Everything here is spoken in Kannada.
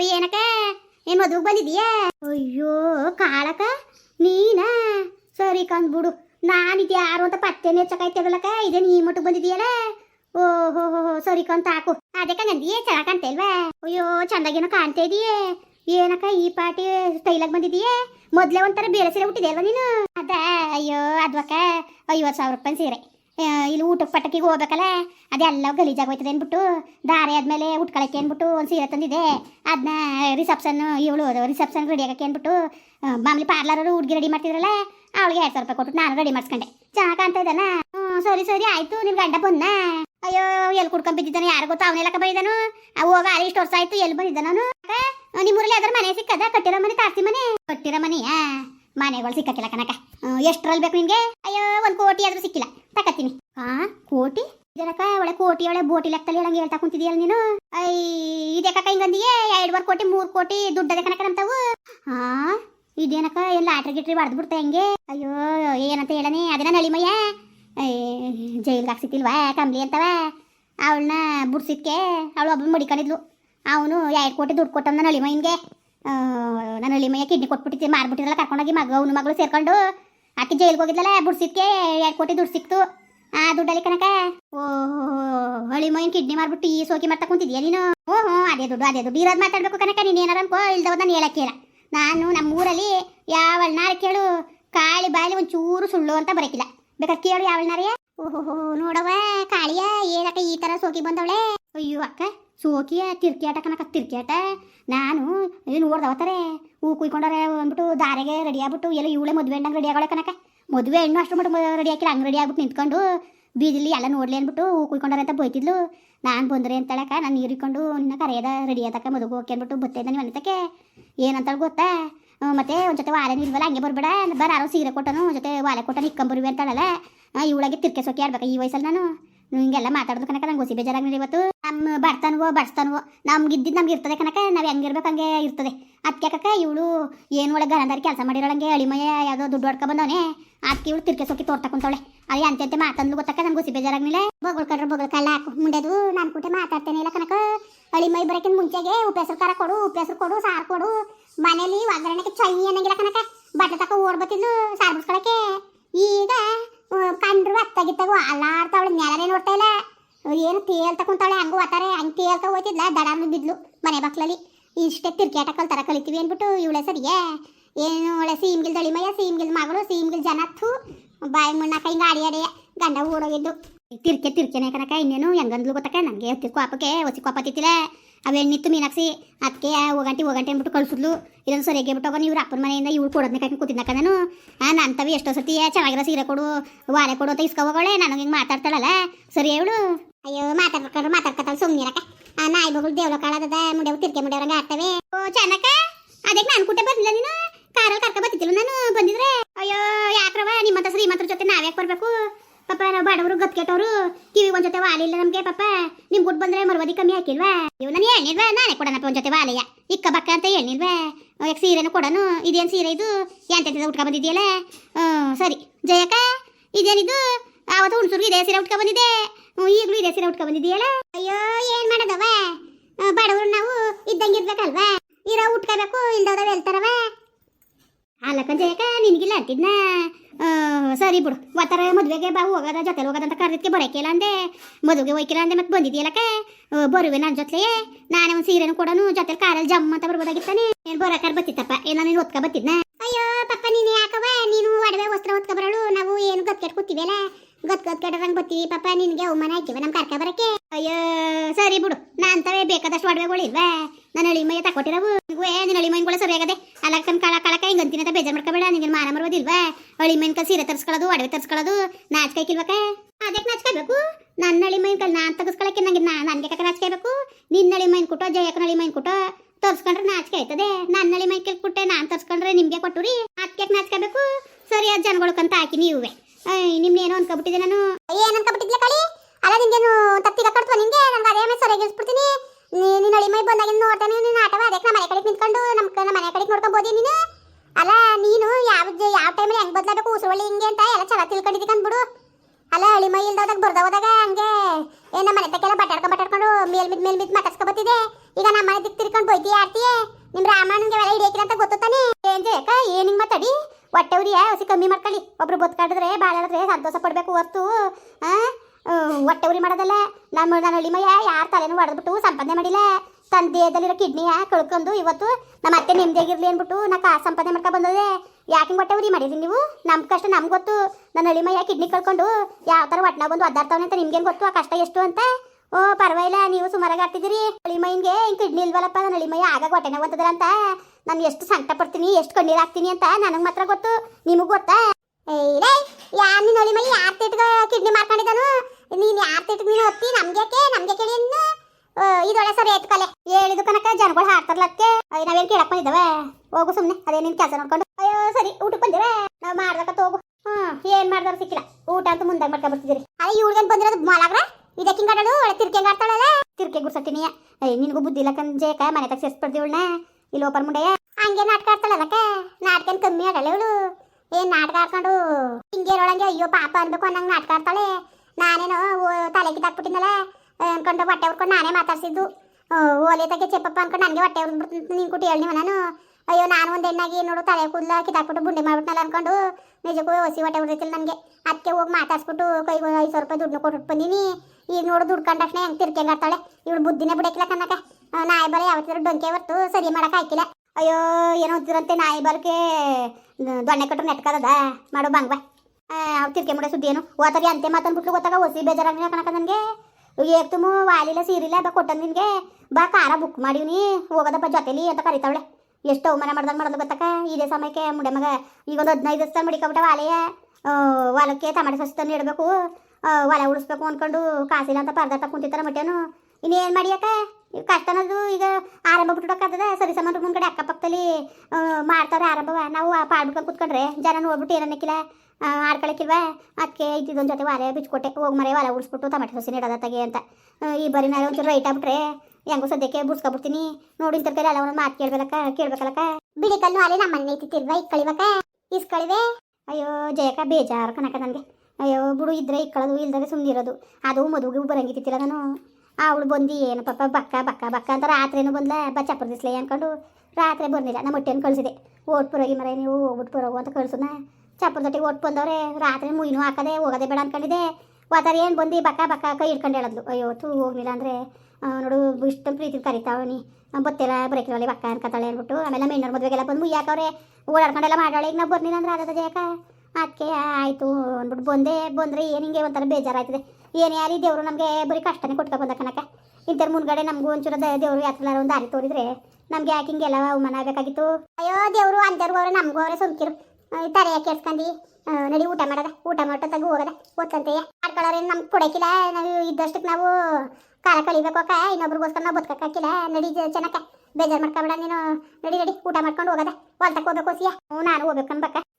ಏನಕ್ಕ? ಏನ್ ಮದುವೆ ಬಂದಿದೀಯಾ ಅಯ್ಯೋ ಕಾಳಕ ನೀನಾ? ಸರಿ ಕಂದ್ಬಿಡು ಇದು ಯಾರು ಅಂತ ಪತ್ತೆನೇ ಹೆಚ್ಚಕಾಯ್ತದಲ್ಲಕ್ಕ ಇದೇ ನೀ ಮಟ್ಟಿಗೆ ಬಂದಿದೀಯಲ್ಲ ಓ ಹೋ ಸರಿ ಕಂತ ಹಾಕು. ಅದೇ ನಂದಿಯೇ ಚೆನ್ನಾಗಿ ಕಾಣ್ತಾ ಅಯ್ಯೋ, ಚಂದಾಗೇನೋ ಕಾಣ್ತಾ ಇದೀಯೇ. ಏನಕ್ಕ, ಈ ಪಾಟಿ ಸ್ಟೈಲಾಗಿ ಬಂದಿದೀಯೇ ಮೊದ್ಲೇ ಒಂಥರ ಬೇರೆ ಸೀರೆ ಹುಟ್ಟಿದೆ ಅಲ್ವಾ ನೀನು? ಅದ, ಅಯ್ಯೋ, ಅದ್ವಕ್ಕ, ಐವತ್ತು ಸಾವಿರ ರೂಪಾಯಿ ಸೀರೆ. ಇಲ್ಲಿ ಊಟಕ್ಕೆ ಪಟಕಿಗೆ ಹೋಗ್ಬೇಕಲ್ಲ? ಅದೆಲ್ಲ ಗಲೀಜಾಗೋಯ್ತದೆ ಅಂದ್ಬಿಟ್ಟು ದಾರಿ ಆದ್ಮೇಲೆ ಉಟ್ಕೊಳಕ್ಕೆ ಅಂದ್ಬಿಟ್ಟು ಒಂದು ಸೀರೆ ತಂದಿದೆ. ಅದನ್ನ ರಿಸೆಪ್ಷನ್ ಇವಳು ರಿಸೆಪ್ಷನ್ ರೆಡಿ ಆಗಕ್ಕೆ ಅಂದ್ಬಿಟ್ಟು ಮಾಮೂಲಿ ಪಾರ್ಲರ್ ಹುಡುಗಿ ರೆಡಿ ಮಾಡ್ತಿದ್ರಲ್ಲ, ಅವಳಿಗೆ ಎರಡು ಸಾವಿರ ರೂಪಾಯಿ ಕೊಟ್ಟು ನಾನು ರೆಡಿ ಮಾಡಿಸ್ಕೊಂಡೆ. ಚೆನ್ನಾಗಿ ಕಾಣ್ತಾ ಇದ್ದಾನ? ಸರಿ ಸರಿ, ಆಯ್ತು ನಿನ್ ಗಂಡ ಬಂದ. ಅಯ್ಯೋ ಎಲ್ಲಿ ಕುಡ್ಕೊಂಡ್ ಬಿದ್ದಿದ್ದಾನೆ ಯಾರು ಗೊತ್ತು, ಅವನೆಲ್ಲ ಬೈದಾನು ಹೋಗ, ಅಲ್ಲಿ ಇಷ್ಟು ವರ್ಷ ಆಯ್ತು ಎಲ್ಲಿ ಬಂದಿದ್ದ ನಾನು ನಿಮ್ಮೂರಲ್ಲಿ ಯಾವ್ದಾರು ಮನೆ ಸಿಕ್ಕದ? ಕಟ್ಟಿರೋ ಮನೆ, ತಾರ್ಸಿ ಮನೆ? ಕಟ್ಟಿರೋ ಮನೆಯಾ? ಮನೆಗಳು ಸಿಕ್ಕಕ್ಕಿಲ್ಲ ಕನಕ ಎಷ್ಟರಲ್ಲಿ ಬೇಕು ನಿಮಗೆ ಅಯ್ಯೋ, ಒಂದ್ ಕೋಟಿ ಆದ್ರೂ ಸಿಕ್ಕಿಲ್ಲ. ತಕತ್ತೀನಿ. ಹಾ ಕೋಟಿ? ಇದಕ್ಕ ಒಳ್ಳೆ ಕೋಟಿ, ಒಳ್ಳೆ ಬೋಟಿ ಲೆಕ್ಕದಲ್ಲಿ ಹೇಳಂಗೆ ಹೇಳ್ತಾ ಕುಂತಿದೀಯಲ್ಲ ನೀನು? ಐ, ಇದಕ್ಕ ಹಿಂಗಂದಿಯೇ? ಎರಡುವರೆ ಕೋಟಿ, ಮೂರು ಕೋಟಿ, ದುಡ್ಡದ ಕನಕ ನಮ್ತಾವು. ಹಾ ಇದೇನಕ್ಕ ಎಲ್ಲ ಲಾಟ್ರಿ ಗಿಟ್ರಿ ಹೊಡೆದು ಬಿಡ್ತಾ ಹೆಂಗೆ? ಅಯ್ಯೋ, ಏನಂತ ಹೇಳನೆ? ಅದನ್ನ ನಳಿಮಯ್ಯ? ಜೈಲ್ಗೆ ಹಾಕ್ಸಿತಿಲ್ವಾ ಕಂಬ್ಲಿ ಅಂತವ? ಅವಳನ್ನ ಬುಡ್ಸಿದ್ಕೆ? ಅವಳು ಒಬ್ಬ ಮಡಿಕೊಂಡಿದ್ಲು. ಅವನು ಎರಡು ಕೋಟಿ ದುಡ್ಡು ಕೊಟ್ಟವನ ನಳಿಮಯ್ಯನ್ಗೆ. ನನ್ನ ಮೈಯ ಕಿಡ್ನಿ ಕೊಟ್ಬಿಟ್ಟಿದ್ದೆ, ಮಾರ್ಬಿಟ್ಟಿದ್ರಲ್ಲ, ಕರ್ಕೊಂಡೋಗಿ ಮಗ, ಅವನು ಮಗಳು ಸೇರ್ಕೊಂಡು. ಆಕೆ ಜೈಲ್ಗೆ ಹೋಗಿದ್ಲಲ್ಲ, ಬುಡ್ಸಿದ್ಕೆ, ಎರಡು ಕೋಟಿ ದುಡ್ಡು ಸಿಕ್ತು. ಆ ದುಡ್ಡಲ್ಲಿ ಕನಕ ಓ ಹಳಿ ಮೈನ್ ಕಿಡ್ನಿ ಮಾರ್ಬಿಟ್ಟು ಈ ಸೋಕಿ ಮಾಡ್ತಾ ಕುಂತಿದ್ಯಾ ನೀನು? ಓ ಹ್ಞೂ ಅದೇ ದುಡ್ಡು ಅದೇ ದುಡ್ಡು. ಇರೋದು ಮಾತಾಡ್ಬೇಕು ಕನಕ ನೀನು ಏನಾರ ಅನ್ಕೋ ಇಲ್ದವ ನಾನು ಹೇಳಕ್ಕೆ ಹೇಳ. ನಾನು ನಮ್ಮ ಊರಲ್ಲಿ ಯಾವಳ್ನಾರ ಕೇಳು, ಕಾಳಿ ಬಾಯಲ್ಲಿ ಒಂಚೂರು ಸುಳ್ಳು ಅಂತ ಬರಕಿಲ್ಲ. ಬೇಕಾದ್ರೆ ಕೇಳು ಯಾವಳ್ನಾರೇ ಓಹೋ ನೋಡವ ಕಾಳಿಯ ಏನಕ್ಕ ಈ ತರ ಸೋಕಿ ಬಂದವಳೆ. ಅಯ್ಯೋ ಅಕ್ಕ ಸೋಕಿಯ ತಿರ್ಕಿಯಾಟ ಕನಕ ತಿರ್ಕಿಯಾಟ. ನಾನು ನೋಡ್ದವತ್ತಾರೆ ಹೂ ಕುಯ್ಕೊಂಡರೆ ಅಂದ್ಬಿಟ್ಟು ದಾರೆಗೆ ರೆಡಿ ಆಗ್ಬಿಟ್ಟು ಎಲ್ಲ ಇವಳೆ ಮದುವೆ ಹೆಣ್ಣಂಗೆ ರೆಡಿ ಆಗೋಳೆ ಕನಕ ಮದುವೆ ಹೆಣ್ಣು ಅಷ್ಟು ಮಟ್ಟ ರೆಡಿ ಹಾಕಿಲ್ಲ ಹಂಗೆ ರೆಡಿ ಆಗ್ಬಿಟ್ಟು ನಿಂತ್ಕೊಂಡು ಬೀದಿಲಿ ಎಲ್ಲ ನೋಡ್ಲಿ ಅಂದ್ಬಿಟ್ಟು ಹೂ ಕುಯ್ಕೊಂಡವ್ರೆ ಅಂತ ಬೈತಿದ್ಲು. ನಾನು ಬಂದ್ರೆ ಅಂತಳಕ ನಾನು ನೀರು ನೀರಿಕೊಂಡು ನಿನ್ನ ಕರೆಯದ ರೆಡಿ ಆದಕ್ಕ ಮದುವೆ ಹೋಗಿ ಅಂದ್ಬಿಟ್ಟು ಬತ್ತೈದ ನೀವು ಅನ್ನತಕ್ಕೆ ಏನಂತಳು ಗೊತ್ತಾ? ಮತ್ತೆ ಒಂದು ಜೊತೆ ವಾಲೆ ನಿಲ್ವಲ್ಲ ಹಂಗೆ ಬರಬೇಡ, ಬರ ಯಾರೋ ಸೀರೆ ಕೊಟ್ಟನು ಜೊತೆ ವಾಲೆ ಕೊಟ್ಟನು, ಇಕ್ಕಂಬರುವೆ ಅಂತಾಳಲ್ಲ. ಇವಳಗೆ ತಿರ್ಕೆ ಸೋಕೆ ಆಡ್ಬೇಕು ಈ ವಯಸ್ಸಲ್ಲಿ ನಾನು. ಹಿಂಗೆಲ್ಲ ಮಾತಾಡೋದು ಕನಕ ನಂಗೆ ಹೊಸಿ ಬೇಜಾರಾಗಿ ಇವತ್ತು. ನಮ್ಮ ಬರ್ತಾನವೋ ಬಡ್ಸ್ತಾನವೋ ನಮ್ಗೆ ಇದ್ದಿದ್ದು ನಮ್ಗೆ ಇರ್ತದೆ ಕನಕ ನಾವು ಹೆಂಗಿರ್ಬೇಕು ಹಂಗೆ ಇರ್ತದೆ. ಅದಕ್ಕೆ ಕಕ್ಕ ಇವಳು ಏನು ಒಳಗೆ ಗರಂದಾರಿ ಕೆಲಸ ಮಾಡಿರೋಳಂಗೆ ಅಳಿಮಯ ಯಾವುದೋ ದುಡ್ಡು ಹೊಡ್ಕೊ ಬಂದವನೇ. ಅದಕ್ಕೆ ಇವಳು ತಿರ್ಕೆ ಸೋಕಿ ತೋರ್ತಾ ಕುಂತವಳೆ ಅದು ಅಂತೆ ಮಾತಂದ್ಲು ಗೊತ್ತಕ್ಕ, ನಂಗೆ ಗೊಸಿ ಬೇಜಾರಾಗ್ನಿಲ್ಲ ಬೊಗಳ್ಕೊಂಡ್ರೆ ಬೊಗಳ್ಕಲ್ಲ ಹಾಕು. ಮುಂಡೆದು, ನಾನು ಕೂಟೆ ಮಾತಾಡ್ತೇನೆ ಇಲ್ಲ ಕನಕ ಅಳಿಮೈ ಬರೋಕ್ಕಿಂತ ಮುಂಚೆಗೆ ಉಪ್ಪೆಸರು ಕರ ಕೊಡು ಉಪ್ಪೆಸರು ಕೊಡು, ಸಾರು ಕೊಡು. ಮನೇಲಿ ಒಗ್ಗರಣೆಗೆ ಚೈ ಅನ್ನಂಗಿಲ್ಲ ಕನಕ ಬಟ್ಟೆ ತಕ ಓಡ್ಬತ್ತಿದ್ಲು ಸಾರು ಬಿಡ್ಸ್ಕೊಳಕ್ಕೆ. ಈಗ ಅತ್ತಾಗಿತ್ತಾಗು ಅಲ್ಲಾಡ್ತಾವಳು ನೆಲನೇ ನೋಡ್ತಾ ಇಲ್ಲ. ಏನು ತೇಲ್ತಾ ಕುಂತಾಳೆ, ಹಂಗೂ ಹತ್ತಾರೆ ಹಂಗೆ ತೇಲ್ತಾ ಹೋಯ್ತಿದ್ಲ ದಡಾನು ಬಿದ್ಲು ಮನೆ ಬಕ್ಲಲ್ಲಿ. ಇಷ್ಟೇ ತಿರ್ಕಾಟ ತರ ಕಲಿತೀವಿ ಅಂದ್ಬಿಟ್ಟು ಇವಳೆ ಸರಿಯೇ. ಏನು ಒಳ್ಳೆ ಸೀಮ್ಗಿಲ್ ದಳಿಮಯ್ಯ ಸೀಮ್ಗಿಲ್ ಮಗಳು ಸೀಮ್ಗಿಲ್ ಜನತ್ತು ಬಾಯಿ ಮುಣ್ಣಾಕ ಹಿಂಗೆ ಆಡಿ ಅಡಿಯ ಗಂಡ ಓಡೋಗಿದ್ದು ತಿರ್ಕೆ ತಿರ್ಕೆನೆ ಕನಕ ಇನ್ನೇನು ಹೆಂಗಂದ್ಲು ಗೊತ್ತಕ್ಕ? ನನಗೆ ತಿರ್ಕು ಕೋಪಕ್ಕೆ ಒಸಿ ಕೋಪ ತಿತ್ತಿಲ್ಲ ನಿತ್ತು ಮೀನಾಕ್ಸಿ ಅದಕ್ಕೆ ಹೋಗಂಟಿ ಹೋಗಂಟಿ ಅಂದ್ಬಿಟ್ಟು ಕಳ್ಸಿದ್ಲು. ಇದನ್ನು ಸರಿಯಾಗಿ ಬಿಟ್ಟೋಗ ಇವ್ರ ಅಪ್ಪನ ಮನೆಯಿಂದ ಇವ್ರು ಕೊಡೋದನ್ನ ಕಟ್ಟಿ ಕೂತಿದ್ದಕ್ಕ ನಾನು. ಆ ನಂತವಿ ಎಷ್ಟೋ ಸತಿ ಚೆನ್ನಾಗಿರೋ ಸೀರೆ ಕೊಡು ವಾರೆ ಕೊಡು ಅಂತ ಇಸ್ಕೋಬೋಳೆ ನಾನು ಹಿಂಗೆ ಮಾತಾಡ್ತಾಳಲ್ಲ. ಸರಿ ಹೇಳು. ಅಯ್ಯೋ ಮಾತಾಡ್ಕೊಂಡು ಮಾತಾಡ್ಕೊತಾಳೆ ಸುಮ್ಮನಿರಕ್ಕ ಆ ನಾಯಿ ಬಗಳು ದೇವ್ಲ ಕಾಳದ ಮುಂಡೆವು ತಿರ್ಕೆ ಮುಡಿಯವ್ರಂಗೆ ಆಗ್ತವೆ. ಓ ಚೆನ್ನಕ್ಕ ಅದಕ್ಕೆ ನಾನು ಕುಟ್ಟೆ ಬಂದಿಲ್ಲ ನೀನು? ಕಾರಲ್ಲಿ ಕರ್ಕ ಬರ್ತಿದ್ದಿಲ್ಲ ನಾನು ಬಂದಿದ್ರೆ? ಅಯ್ಯೋ ಯಾಕ್ರವ ನಿಮ್ಮಂತ ಶ್ರೀಮಂತರ ಜೊತೆ ನಾವ್ಯಾಕೆ ಬರ್ಬೇಕು? ಪಾಪ ನಾವು ಬಡವರು ಗತ್ಕೆಟ್ಟವರು ಕಿವಿ ಒಂದ್ ಜೊತೆ ವಾಲಿಲ್ಲ ನಮ್ಗೆ ಪಾಪ ನಿಮ್ ಗುಡ್ ಬಂದ್ರೆ ಮರವದಿ ಕಮ್ಮಿ ಹಾಕಿಲ್ವಾ? ಇವ್ ನಾನು ಹೇಳಿಲ್ವಾ ನಾನೇ ಕೊಡೋಣಪ್ಪ ಒಂದ್ ಜೊತೆ ವಾಲಯ್ಯ ಇಕ್ಕ ಬಕ್ಕ ಅಂತ ಹೇಳಿಲ್ವಾ ಯಾಕೆ ಸೀರೆನು ಕೊಡೋನು? ಇದೇನ್ ಸೀರೆ ಇದು? ಎಂತ ಉಟ್ಕ ಬಂದಿದ್ಯಲ್ಲ? ಹ್ಞೂ, ಸರಿ. ಜಯಕ ಇದೇನಿದು? ಆವತ್ತು ಹುಣ್ಸೂರ್ಗೆ ಇದೇ ಸೀರೆ ಉಟ್ಕ ಬಂದಿದೆ ಈಗಲೂ ಇದೇ ಸೀರೆ ಉಟ್ಕ ಬಂದಿದೆಯಲ್ಲ? ಅಯ್ಯೋ, ಏನ್ ಮಾಡೋದವ? ಬಡವರು ನಾವು ಇದ್ದಂಗಿರ್ಬೇಕಲ್ವಾ ಇರೋ ಉಟ್ಕೋಬೇಕು ಇಲ್ದವ್ರ ಹೇಳ್ತಾರವ? ಅಲ್ಲಕ್ಕ ಜಯಕ ನಿನಗಿಲ್ಲ ಅಂತಿದ್ನ? ಸರಿ ಬಿಡು. ಒತ್ತರ ಮದುವೆಗೆ ಬಾ ಹೋಗೋದ ಜೊತೆ ಹೋಗೋದಂತ ಕರೆದಕ್ಕೆ ಬರೋಕಿಲ್ಲ ಅಂದೆ. ಮದುವೆಗೆ ಹೋಯ್ಕಿಲ್ಲ ಅಂದೆ ಮತ್ತೆ ಬಂದಿದ್ಯಲ್ಲಕ್ಕ? ಆ, ಬರುವೆ ನನ್ನ ಜೊತೆ ನಾನೇ ಒಂದು ಸೀರೆನು ಕೊಡೋನು ಜೊತೆ ಕಾರಲ್ಲಿ ಜಮ್ ಅಂತ ಬರ್ಬೋದಾಗಿತ್ತಾನೆ. ಏನು ಬರೋಕಾರ ಬತ್ತಿತ್ತಪ್ಪ? ಏನೋ ನೀನು ಒತ್ಕ ಬತ್ತಿದ್ನ? ಅಯ್ಯೋ ಪಪ್ಪ ನೀನು ಯಾಕವ ನೀನು ಒಡವೆ ವಸ್ತ್ರ ಒತ್ಕ ಬರಳು ನಾವು ಏನು ಗತ್ಕೆಟ್ ಕೂತಿವೆಲ್ಲ? ಗತ್ ಗತ್ಕೆಟರಂಗ್ ಬತ್ತೀವಿ ಪಾಪ ನಿನ್ಗೆ ಅವಮಾನ ಹಾಕಿವೆ ನಮ್ಮ ಕರ್ಕ ಬರಕ್ಕೆ? ಅಯ್ಯೋ ಸರಿ ಬಿಡು. ನಾನು ಅಂತವೇ ಬೇಕಾದಷ್ಟು ಒಡವೆಗಳು ಇಲ್ವಾ ನಾನು ಹಳಿ ಮೈಯ ತಕೊಟ್ಟಿರವು ಏ ನಿನ್ನ ಹಳಿ ಮೈನ್ಗಳು ಸರಿಯಾಗದೆ. ಅಲ್ಲಕ್ಕನ್ ಕಳ ಕಳಕ ಹಿಂಗ್ ಅಂತೀನಿ ಅಂತ ಬೇಜಾರ್ ಮಾಡ್ಕೋಬೇಡ ನಿನ್ನ ಮಾನ ಮರ್ಬೋದಿಲ್ವಾ ಹಳಿ ಮೈನ್ಕ ಸೀರೆ ತರಿಸ್ಕೊಳ್ಳೋದು ಒಡವೆ ತರ್ಸ್ಕೊಳ್ಳೋದು ನಾಚ್ಕೈಕಿಲ್ವಕ ಅದಕ್ಕೆ ನಾಚ್ಕೋಬೇಕು ನನ್ನ ಅಳಿ ಮೈನ್ ನಾನು ತೆಗೆಸ್ಕೊಳಕ್ಕೆ ತಗಸ್ಕೊಳಕ್ಕೆ ನಂಗೆ ನಾ ನನಗೆ ಕಕ್ಕ ನಾಚ್ಕೋಬೇಕು ನಿನ್ನ ಅಳಿ ಮೈನ್ ಕುಟೋ, ಜಯಕ್ಕನ ಅಳಿ ಮೈನ್ ಕುಟೋ, ತರ್ಸ್ಕೊಂಡ್ರೆ ನಾಚಿಕೆ ಆಯ್ತದೆ. ನನ್ನ ಹಳಿ ಮೈನ್ ಕೊಟ್ಟೆ, ನಾನ್ ತರ್ಸ್ಕೊಂಡ್ರೆ ನಿಮ್ಗೆ ಕೊಟ್ಟುರಿ. ಅದಕ್ಕೆ ನಾಚ್ಕೋಬೇಕು ಸರಿಯಾದ ಜನಗಳಕ್ಕಂತ ಹಾಕಿ ನೀವೇ ನಿಮ್ನೇನೋ ಅನ್ಕೊಬಿಟ್ಟಿದೆ ನಾನು? ಏನ್ ಅನ್ಕೊಬಿಟ್ಟಿದ್ಲ ಕಳಿ? ಅಲ್ಲ, ನಿಂಗೇನು ತತ್ತಿಗೆ ಕಟ್ವ ನಿಂಗೆ? ನನಗೆ ಅದೇ ಮೇಲೆ ಸರಿಯಾಗಿ ಇಳಿಸ್ಬಿಡ್ತೀನಿ ನೀನು ನಳಿ ಮೈ ಬಂದಾಗ ನೋಡ್ತಾನೆ ನೀನು ಆಟವ ಅದಕ್ಕೆ ನಮ್ಮ ಮನೆ ಕಡೆಗೆ ನಿಂತ್ಕೊಂಡು ನಮ್ಮ ನಮ್ಮ ಮನೆ ಕಡೆಗೆ ನೋಡ್ಕೊಂಬೋದಿ ನೀನು? ಅಲ್ಲ ನೀನು ಯಾವ ಯಾವ ಟೈಮಲ್ಲಿ ಹೆಂಗೆ ಬದಲಾಗಬೇಕು ಉಸ್ರೊಳ್ಳಿ ಹಿಂಗೆ ಅಂತ ಎಲ್ಲ ಚಲ ತಿಳ್ಕೊಂಡಿದ್ದೀವಿ ಅಂದ್ಬಿಡು ಅಲ್ಲ ಹಳಿ ಮೈ ಇಲ್ದಾಗ ಬರ್ದ ಹೋದಾಗ ಹಂಗೆ ಏ ನಮ್ಮ ಮನೆ ತಕ್ಕೆಲ್ಲ ಬಟಾಡ್ಕೊಂಡ್ ಬಟಾಡ್ಕೊಂಡು ಮೇಲ್ ಮಿದ್ ಮೇಲ್ ಮಿದ್ ಮಾತಾಡ್ಸ್ಕೊಬತ್ತಿದೆ ಈಗ ನಮ್ಮ ಮನೆ ದಿಕ್ ತಿರ್ಕೊಂಡು ಬೈತಿ ಆಡ್ತೀಯ ನಿಮ್ಮ ರಾಮಣ್ಣಗೆ ಎಲ್ಲ ಹಿಡಿಯಕಿಲ್ಲ ಅಂತ ಗೊತ್ತಾನೆ ಏನು ಅಕ್ಕ ಏನು ಏನ್ ಹಿಂಗ್ ಮಾತಾಡಿ? ಹೊಟ್ಟೆ ಉರಿಯ ಹಸಿ ಕಮ್ಮಿ ಮಾಡ್ಕೊಳ್ಳಿ. ಒಬ್ರು ಬದುಕಾಡಿದ್ರೆ ಬಾಳ ಹೇಳಿದ್ರೆ ಸಂತೋಷ ಪಡಬೇಕು ಹೊರ್ತು ಹ್ಮ್, ಹೊಟ್ಟೆ ಉರಿ ಮಾಡೋದಲ್ಲ. ನಮ್ಮ ನನ್ನ ಹಳ್ಳಿ ಮಯ್ಯ ಯಾರ ತಲೆನೂ ಹೊಡೆದ್ಬಿಟ್ಟು ಸಂಪಾದನೆ ಮಾಡಿಲ್ಲ. ತನ್ನ ದೇಹದಲ್ಲಿರೋ ಕಿಡ್ನಿಯ ಕಳ್ಕೊಂಡು ಇವತ್ತು ನಮ್ಮ ಅತ್ತೆ ನೆಮ್ಮದಿಯಾಗಿರ್ಲಿ ಅಂದ್ಬಿಟ್ಟು ನಾ ಕಾ ಸಂಪಾದನೆ ಮಾಡ್ಕೊ ಬಂದದೆ ಯಾಕೆ ಹೊಟ್ಟೆ ಉರಿ ಮಾಡಿದ್ರಿ ನೀವು? ನಮ್ಮ ಕಷ್ಟ ನಮ್ಗೆ ಗೊತ್ತು. ನನ್ನ ಹಳ್ಳಿ ಮಯ್ಯ ಕಿಡ್ನಿ ಕಳ್ಕೊಂಡು ಯಾವ ಥರ ಹೊಟ್ಟೆ ಬಂದು ಒದ್ದಾಡ್ತಾವನೆ ಅಂತ ನಿಮ್ಗೇನು ಗೊತ್ತು? ಆ ಕಷ್ಟ ಎಷ್ಟು ಅಂತ? ಓ, ಪರವಾಗಿಲ್ಲ, ನೀವು ಸುಮಾರಾಗಿ ಆಗ್ತಿದ್ದೀರಿ ಹಳ್ಳಿ ಮೈನ್ಗೆ ಹಿಂಗೆ ಕಿಡ್ನಿ ಇಲ್ವಲ್ಲಪ್ಪ, ನನ್ನ ಮಯ್ಯ ಆಗಾಗ ಹೊಟ್ಟೆ ನೋವಂತದ್ರ ಅಂತ. ನಾನು ಎಷ್ಟು ಸಂಕಟ ಪಡ್ತೀನಿ ಎಷ್ಟು ಕಣ್ಣೀರು ಹಾಕ್ತೀನಿ ಅಂತ ನನಗೆ ಮಾತ್ರ ಗೊತ್ತು. ನಿಮಗೆ ಗೊತ್ತಾ? ಏಯ್ಲೇ ಯಾರು ನಿನ್ನ ಹಳ್ಳಿ ಮೈ ಯಾರ ತಿಟ್ಗ ಕಿಡ್ನಿ ಮಾಡ್ಕೊಂಡಿದ್ದಾನು? ನೀನು ಯಾರ ತಿಟ್ಗ ನೀನು ಹೊತ್ತಿ ನಮ್ಗೆ ನಮ್ಗೆ ಕೇಳಿ ಇದೊಳೆ ಸರಿ ಎತ್ ಕಲೆ. ಹೇಳಿದ ಕನಕ ಜನಗಳು ಹಾಡ್ತಾರ್ಲಕ್ಕೆ. ನಾವೇನು ಕೇಳಕ್ ಬಂದಿದ್ದಾವೆ? ಹೋಗು ಸುಮ್ಮನೆ ಅದೇ ನಿನ್ ಕೆಲಸ ನೋಡ್ಕೊಂಡು. ಅಯ್ಯೋ, ಸರಿ ಊಟಕ್ಕೆ ಬಂದಿರ ನಾವು ಮಾಡ್ದಕ್ಕ ಹೋಗು ಹ್ಮ್ ಏನ್ ಮಾಡ್ದಾರ ಸಿಕ್ಕಿಲ್ಲ. ಊಟ ಅಂತ ಮುಂದಾಗ ಮಾಡ್ಕೊಂಡ್ ಬರ್ತಿದ್ದೀರಿ. ಅದೇ ಇವ್ಳಿಗೇನು ಬಂದಿರೋದು ಮಾಲಾಗ್ರ? ಇದಕ್ಕೆ ಹಿಂಗಾಡೋದು ಒಳ್ಳೆ ತಿರ್ಕೆ ಆಡ್ತಾಳಲ್ಲ? ತಿರ್ಕೆ ಗುಡ್ಸಟ್ಟಿನಿ ಅಯ್ಯ ನಿನಗೂ ಬುದ್ಧಿ ಇಲ್ಲ ಕಂಜೇಕ ಮನೆ ತಗ ಸೇರ್ಸ್ಬಿಡ್ದಿ ಇವಳನ್ನ? ಇಲ್ಲಿ ಓಪನ್ ಮುಂಡೆಯ? ಹಂಗೆ ನಾಟಕ ಆಡ್ತಾಳಲ್ಲ ಅದಕ್ಕೆ ಕಮ್ಮಿ ಆಡಲ್ಲ ಇವಳು. ಏನ್ ನಾಟಕ ಆಡ್ಕೊಂಡು? ಹಿಂಗೆ ಅಯ್ಯೋ, ಪಾಪ ಅನ್ಬೇಕು ಅನ್ನಂಗೆ ನಾಟಕ ಆಡ್ತಾಳೆ. ನಾನೇನೋ ತಲೆ ಕಿತ್ತು ಕಿತ್ತಾಕ್ಬಿಟ್ಟಿನಲ್ಲ ಅನ್ಕೊಂಡು ಹೊಟ್ಟೆ ಹುಡ್ಕೊಂಡು ನಾನೇ ಮಾತಾಡ್ಸಿದ್ದು. ಓಲೆ ತಗೆ ಚೆಪ್ಪಪ್ಪ ಅನ್ಕೊಂಡು ನನಗೆ ಹೊಟ್ಟೆ ಉರ್ಬಿಡ್ತು ನೀನು ಕುಟ್ಟಿ ಹೇಳಿ ನಾನು ಅಯ್ಯೋ, ನಾನು ಒಂದು ಹೆಣ್ಣಾಗಿ ನೋಡು, ತಲೆ ಕೂದಲ ಕಿತ್ತಾಕ್ಬಿಟ್ಟು ಬುಂಡೆ ಮಾಡ್ಬಿಟ್ನಲ್ಲ ಅನ್ಕೊಂಡು ನಿಜಕ್ಕೂ ಹೊಸಿ ಹೊಟ್ಟೆ ಉರ್ದಿತ್ತಿಲ್ಲ ನನಗೆ. ಅದಕ್ಕೆ ಹೋಗಿ ಮಾತಾಡ್ಸ್ಬಿಟ್ಟು ಕೈಗೆ ಐದು ಸಾವಿರ ರೂಪಾಯಿ ದುಡ್ಡು ಕೊಟ್ಟು ಬಂದೀನಿ. ಈಗ ನೋಡು, ದುಡ್ಡು ಕಂಡ ತಕ್ಷಣ ಹೆಂಗೆ ತಿರ್ಕೆಂಗೆ ಆಡ್ತಾಳೆ. ಇವಳು ಬುದ್ಧಿನೇ ಬಿಡಕ್ಕಿಲ್ಲ ಕನ್ನಕ ನಾಯಿ ಬಲ ಯಾವತ್ತಿದ್ರು ಡೊಂಕೆ ಹೊರ್ತು ಸರಿ ಮಾಡಕ್ ಹಾಕಿಲ್ಲ. ಅಯ್ಯೋ, ಏನೋ ಅಂತಿರಂತೆ ನಾಯಿ ಬಲಕ್ಕೆ ದೊಣ್ಣೆ ಕಟ್ರು ನೆಟ್ಕದ ಮಾಡು ಬಂಗ್ ಬಾ ಅವ್ ತಿರ್ಕೆ ಮುಡ ಸುದ್ದಿ ಏನು? ಓತಾರಿ ಅಂತೆ ಮಾತನ್ಬಿಟ್ಲು ಗೊತ್ತಾಗ ಹೊಸಿ ಬೇಜಾರಾಗಿಲ್ಲ ಕಣಕ ನನಗೆ. ಏಕ್ ತುಮು ವಾಲಿಲ್ಲ ಸೀರಿಲ್ಲ ಬಾ ಕೊಟ್ಟ ನಿನ್ಗೆ. ಬಾ ಕಾರ ಬುಕ್ ಮಾಡಿವ್ನಿ ಹೋಗೋದಪ್ಪ ಜೊತೆಲಿ ಅಂತ ಕರಿತಾವಳೆ. ಎಷ್ಟು ಅವಮಾನ ಮಾಡ್ದಂಗೆ ಮಾಡೋದು ಗೊತ್ತಕ? ಇದೇ ಸಮಯಕ್ಕೆ ಮುಂಡೆ ಮಗ ಈಗ ಒಂದು ಹದಿನೈದು ದಿವಸ ಮುಡಿಕೊಬಿಟ್ಟ ವಾಲೆಯ. ಹೊಲಕ್ಕೆ ಟಮಾಟೆ ಸಸಿ ತಂದು ಇಡಬೇಕು. ಹೊಲ ಉಳಿಸ್ಬೇಕು ಅಂದ್ಕೊಂಡು ಕಾಸಿಲ್ಲ ಅಂತ ಪರ್ದಾಟ ಕುಂತಿತ್ತಾರ ಮಟ್ಟೇನು ಇನ್ನೇನು ಮಾಡಿಯಕ್ಕ ಕಷ್ಟನದು ಈಗ ಆರಂಭ ಬಿಟ್ಬಿಡಕ್ಕಾಗ್ತದ ಸರಿ ಸಮಾನ ಕಡೆ ಅಕ್ಕಪಕ್ಕದಲ್ಲಿ ಮಾಡ್ತಾರೆ ಆರಂಭವ ನಾವು ಪಾಡ್ಬಿಟ್ಕೊಂಡು ಕುತ್ಕೊಂಡ್ರೆ ಜನ ನೋಡ್ಬಿಟ್ಟು ಏನನ್ನಕ್ಕಿಲ್ಲ ಆಡ್ಕೊಳಕ್ಕಿಲ್ವ? ಅದಕ್ಕೆ ಇದ್ದಿದ್ದೊಂದು ಜೊತೆ ವಾಲೆ ಬಿಚ್ಕೊಟ್ಟೆ. ಹೋಗಿ ಮರೆ ಹೊಲ ಉಳಿಸ್ಬಿಟ್ಟು ಟೊಮೆಟೊ ಸಸಿ ನೆಡದ ತೆಗೆ ಅಂತ. ಈ ಬರೀ ನಾಳೆ ಒಂಚೂರು ರೈಟ್ ಆಗ್ಬಿಟ್ರೆ ಹೆಂಗೂ ಸದ್ಯಕ್ಕೆ ಬುಡ್ಸ್ಕೊಬಿಡ್ತೀನಿ. ನೋಡಿ ಇಂಥ ಕೈಲಿ ಒಂದು ಮಾತು ಕೇಳ್ಬೇಕಕ್ಕ ಕೇಳ್ಬೇಕಲ್ಲಕ್ಕ? ಬಿಳಿ ಕಲ್ಲು ಅಲ್ಲಿ ನಮ್ಮ ಮನೆ ಈ ಇಕ್ಕಳಿವಕ್ಕ ಇಸ್ಕಳಿವೆ ಅಯ್ಯೋ ಜಯಕ ಬೇಜಾರು ಕಣಕ ನನಗೆ. ಅಯ್ಯೋ, ಬಿಡು, ಇದ್ರೆ ಇಕ್ಕಳೋದು ಇಲ್ದರೆ ಸುಮ್ಮನೆ ಇರೋದು ಅದು ಮದುವೆಗೆ ಬರಂಗಿತ್ತಿಲ್ಲ ನಾನು. ಅವಳು ಬಂದು ಏನು ಬಕ್ಕ ಬಕ್ಕ ಬಕ್ಕ ಅಂತ ರಾತ್ರಿನೂ ಬಂದ್ಲ. ಬ, ಚಪ್ಪರ್ ದಿಸ್ಲೆ ಅನ್ಕೊಂಡು ರಾತ್ರಿ ಬಂದಿಲ್ಲ ನಮ್ಮ ಹೊಟ್ಟೆನ ಕಳಿಸಿದೆ. ಓಟ್ ಪುರೋಗಿ ಮರ, ನೀವು ಹೋಗ್ಬಿಟ್ಟು ಪುರೋಗು ಅಂತ ಕಳ್ಸೋಣ ಚಾಪುರ ದೊಟ್ಟಿಗೆ ಓಟ್ ಬಂದವ್ರೆ, ರಾತ್ರಿ ಮುಯಿನೂ ಹಾಕದೆ ಹೋಗೋದೇ ಬೇಡ ಅಂದ್ಕೊಂಡಿದ್ದೆ ವಾತಾರ ಏನು ಬಂದು ಬಕ್ಕ ಬಕ್ಕ ಕೈ ಹಿಡ್ಕೊಂಡು ಹೇಳದ್ಲು. ಅಯ್ಯೋ ತೂ ಹೋಗ್ಲಿಲ್ಲ ಅಂದರೆ ನೋಡು, ಇಷ್ಟೊಂದು ಪ್ರೀತಿ ಕರಿತಾವಣಿ ಬತ್ತಿಲ್ಲ ಬರಕಿರಲಿ ಬಕ್ಕ ಅನ್ಕತಾಳೆ ಅಂದ್ಬಿಟ್ಟು, ಆಮೇಲೆ ಮೆಣ್ಣವ್ರ ಮದುವೆಗೆಲ್ಲ ಬಂದು ಮುಯ್ಯಾಕವ್ರೆ. ಓಡಾಡ್ಕೊಂಡೆಲ್ಲ ಮಾಡಾಳೆ ಈಗ ನಾವು ಬರ್ಲಿಲ್ಲ ಅಂದ್ರೆ ಆಗದ ಜಯಕ ಅದಕ್ಕೆ ಆಯಿತು ಅಂದ್ಬಿಟ್ಟು ಬಂದೆ. ಬಂದರೆ ಏನು ಹಿಂಗೆ ಒಂಥರ ಬೇಜಾರಾಯ್ತದೆ. ಏನೇ ಯಾರಿ ದೇವರು ನಮಗೆ ಬರೀ ಕಷ್ಟನೇ ಕೊಟ್ಕೊ ಬಂದ ಕನಕ ಇಂಥರ ಮುಂದ್ಗಡೆ ನಮಗೂ ಒಂಚೂರು ದೇವರು ಯಾತ್ರೆಲ್ಲ ಒಂದು ದಾರಿ ತೋರಿದ್ರೆ ನಮಗೆ ಯಾಕೆ ಹಿಂಗೆಲ್ಲ ಅವಮಾನ ಆಗಬೇಕಾಗಿತ್ತು? ಅಯ್ಯೋ ದೇವರು ಅಂಥವ್ರಿಗೂ ಅವ್ರೆ, ನಮಗೂ ಅವರೇ ಸುಮ್ಕಿರು ತಲೆ ಯಾಕೆ ಕೆರ್ಸ್ಕೊಂಡು ನಡಿ ಊಟ ಮಾಡದ. ಊಟ ಮಾಡೋ ತಗು ಹೋಗದ. ಓದ್ಕಂತೆಯ. ಆಡ್ಕೊಳ್ಳೋರೇನು ನಮ್ಗೆ ಕೊಡಕ್ಕಿಲ್ಲ ನಾವು ಇದ್ದಷ್ಟಕ್ಕೆ ನಾವು ಕಾಲ ಕಳಿಬೇಕು ಅಕ್ಕ. ಇನ್ನೊಬ್ರಿಗೋಸ್ಕರ ನಾವು ಬದುಕಕ್ಕಾಕಿಲ್ಲ ನಡಿ ಚೆನ್ನಕ್ಕ ಬೇಜಾರು ಮಾಡ್ಕೊಬೇಡ ನೀನು. ನಡಿ ನಡಿ. ಊಟ ಮಾಡ್ಕೊಂಡು ಹೋಗದ. ಹೊಲ್ತಕ್ಕೆ ಹೋಗ್ಬೇಕು ಸಿಯ. ಹ್ಞೂ, ನಾನು ಹೋಗ್ಬೇಕು ಅನ್ಬೇಕ.